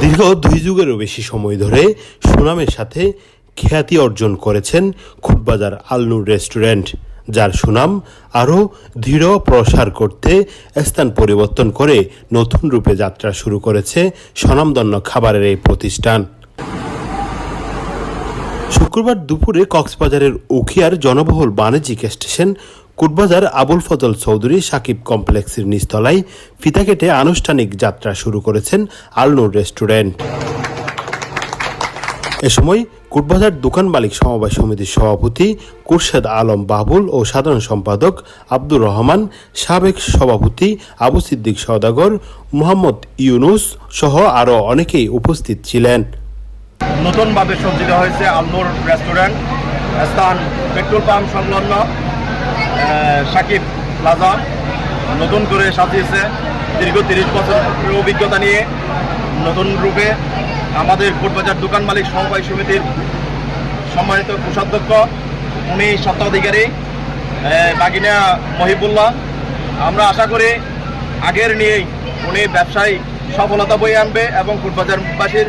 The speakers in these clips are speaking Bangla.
দীর্ঘ দুই যুগেরও বেশি সময় ধরে সুনামের সাথে খ্যাতি অর্জন করেছেন খুটবাজার আলনুর রেস্টুরেন্ট, যার সুনাম আরও দৃঢ় প্রসার করতে স্থান পরিবর্তন করে নতুন রূপে যাত্রা শুরু করেছে স্বনামধন্য খাবারের এই প্রতিষ্ঠান। শুক্রবার দুপুরে কক্সবাজারের উখিয়ার জনবহুল বাণিজ্যিক স্টেশন কুটবাজার আবুল ফজল চৌধুরী সাকিব কমপ্লেক্সের নিচতলায় ফিতা কেটে আনুষ্ঠানিক যাত্রা শুরু করেছেন আলনুর রেস্টুরেন্ট। এ সময় কুটবাজার দোকান মালিক সমবায় সমিতির সভাপতি কুরশেদ আলম বাবুল ও সাধারণ সম্পাদক আব্দুর রহমান, সাবেক সভাপতি আবু সিদ্দিক সওদাগর, মোহাম্মদ ইউনুস সহ আরও অনেকেই উপস্থিত ছিলেন। নতুনভাবে সজ্জিত হয়েছে আলনুর রেস্টুরেন্ট, স্থান পেট্রোল পাম্প সংলগ্ন। সাকিব প্লাজা নতুন করে সাজিয়েছে দীর্ঘ তিরিশ বছরের অভিজ্ঞতা নিয়ে নতুন রূপে আমাদের কোটবাজার দোকান মালিক সমবায় সমিতির সম্মানিত কোষাধ্যক্ষ, উনি স্বত্বাধিকারী বাগিনা মহিবুল্লাহ। আমরা আশা করি আগের নিয়েই উনি ব্যবসায় সফলতা বয়ে আনবে এবং কোটবাজারবাসীর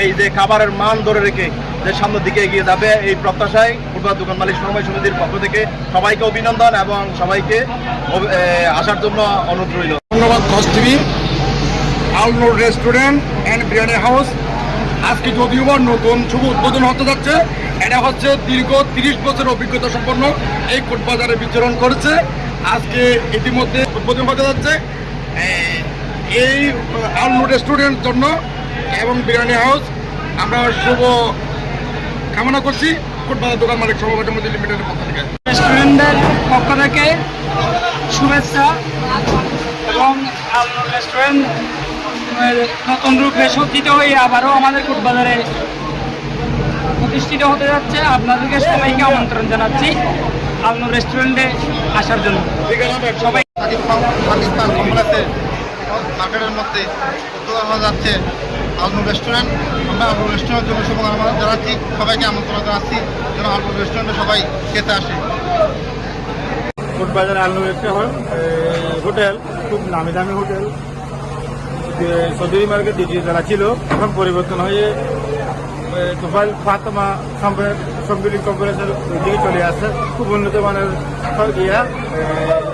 এই যে খাবারের মান ধরে রেখে যে সামনের দিকে এগিয়ে যাবে এই প্রত্যাশায় কোটবাজার দোকান মালিক সমবায় সমিতির পক্ষ থেকে সবাইকে অভিনন্দন এবং সবাইকে আসার জন্য অনুরোধ রইল। ধন্যবাদ Cox TV Alnoor restaurant and biryani house আজকে যদিও বা নতুন শুভ উদ্বোধন হতে যাচ্ছে, এটা হচ্ছে দীর্ঘ তিরিশ বছর অভিজ্ঞতা সম্পন্ন এই কোটবাজারে বিচরণ করেছে। আজকে ইতিমধ্যে উদ্বোধন হতে যাচ্ছে এই আলনোর রেস্টুরেন্ট জন্য এবং বিরিয়ানি হাউস। আমরা শুভ কামনা করছি। কোটবাজার দোকান মালিক সভাপতি মধ্যে লিমিটেডের পক্ষ থেকে। রেস্টুরেন্টের পক্ষ থেকে শুভেচ্ছা এবং রেস্টুরেন্ট নতুন রূপে সজ্জিত হয়ে আবারও আমাদের কোটবাজারে প্রতিষ্ঠিত হতে যাচ্ছে। আপনাদেরকে সবাইকে আমন্ত্রণ জানাচ্ছি আলনুর রেস্টুরেন্টে আসার জন্য। সবাই পাকিস্তান পাকিস্তান কমপ্লেক্সে মার্কেটের মধ্যে উদ্বোধন হয়ে যাচ্ছে। আলনুর রেস্টুরেন্ট। আমরা আলনুর রেস্টুরেন্টের জন্য শুভকামনা জানাচ্ছি। সবাইকে আমন্ত্রণ জানাচ্ছি যেন আলনুর রেস্টুরেন্টে সবাই খেতে আসে। কোটবাজার আলনুর একটা হোটেল, খুব নামি দামি হোটেল। চৌধুরী মার্কেট দ্বিতীয় যারা ছিল, এখন পরিবর্তন হয়ে তোফাইল ফাতেমা সম্মিলিত কম্পিউটার দিকে চলে আসছে। খুব উন্নত মানের ইয়া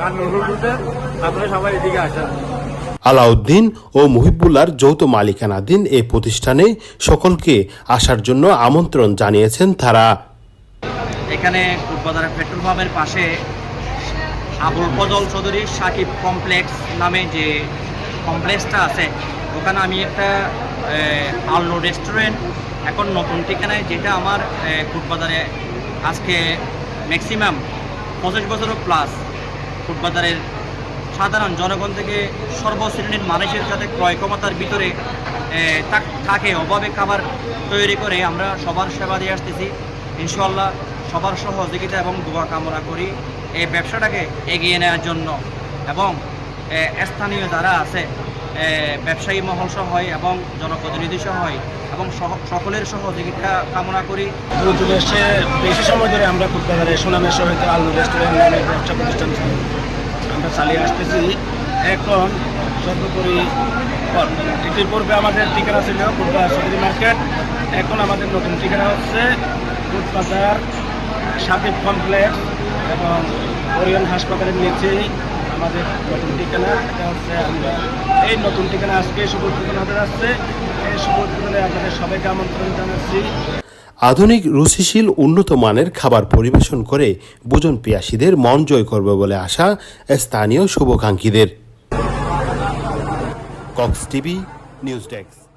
আলনুর হোটেল। আপনারা সবাই এদিকে আসেন আলাউদ্দিন ও মুহিবুল্লার যৌথ মালিকানাধীন এই প্রতিষ্ঠানে সকলকে আসার জন্য আমন্ত্রণ জানিয়েছেন তারা। এখানে পেট্রোল পাম্পের পাশে আবুল ফজল চৌধুরী সাকিব কমপ্লেক্স নামে যে কমপ্লেক্সটা আছে ওখানে আমি একটা আলনো রেস্টুরেন্ট এখন নতুন ঠিকানায় যেটা আমার আহ, কোটবাজারে আজকে ম্যাক্সিমাম পঁচিশ বছরও প্লাস কোটবাজারের সাধারণ জনগণ থেকে সর্বশ্রেণীর মানুষের সাথে ক্রয় ক্ষমতার ভিতরে থাক- অভাবে খাবার তৈরি করে আমরা সবার সেবা দিয়ে আসতেছি। ইনশাল্লাহ সবার সহযোগিতা এবং দোয়া কামনা করি এই ব্যবসাটাকে এগিয়ে নেওয়ার জন্য। এবং স্থানীয় যারা আছে ব্যবসায়ী মহল সহায় এবং জনপ্রতিনিধি সহায় এবং সকলের সহযোগিতা কামনা করি। বেশি সময় ধরে আমরা কোটবাজারে সুনামের সহিত আলু রেস্টুরেন্ট ব্যবসা প্রতিষ্ঠান আমরা চালিয়ে আসতেছি। এখন সর্বোপরি এটির পূর্বে আমাদের ঠিকানা ছিল কোটবাজার সদরি মার্কেট। এখন আমাদের নতুন ঠিকানা হচ্ছে কোটবাজার সাকিব কমপ্লেক্স এবং ওরিয়ন হাসপাতালের নিচেই আমাদের নতুন ঠিকানা। এটা হচ্ছে আমরা এই নতুন ঠিকানা আজকে শুভ উদ্বোধন হতে যাচ্ছে এই শুভ উদ্বোধনে আপনাদের সবাইকে আমন্ত্রণ জানাচ্ছি। আধুনিক রুচিশীল উন্নত মানের খাবার পরিবেশন করে বুজন পিয়াসীদের মন জয় করবে বলে আশা স্থানীয় শুভকাঙ্ক্ষীদের। Cox TV, news desk.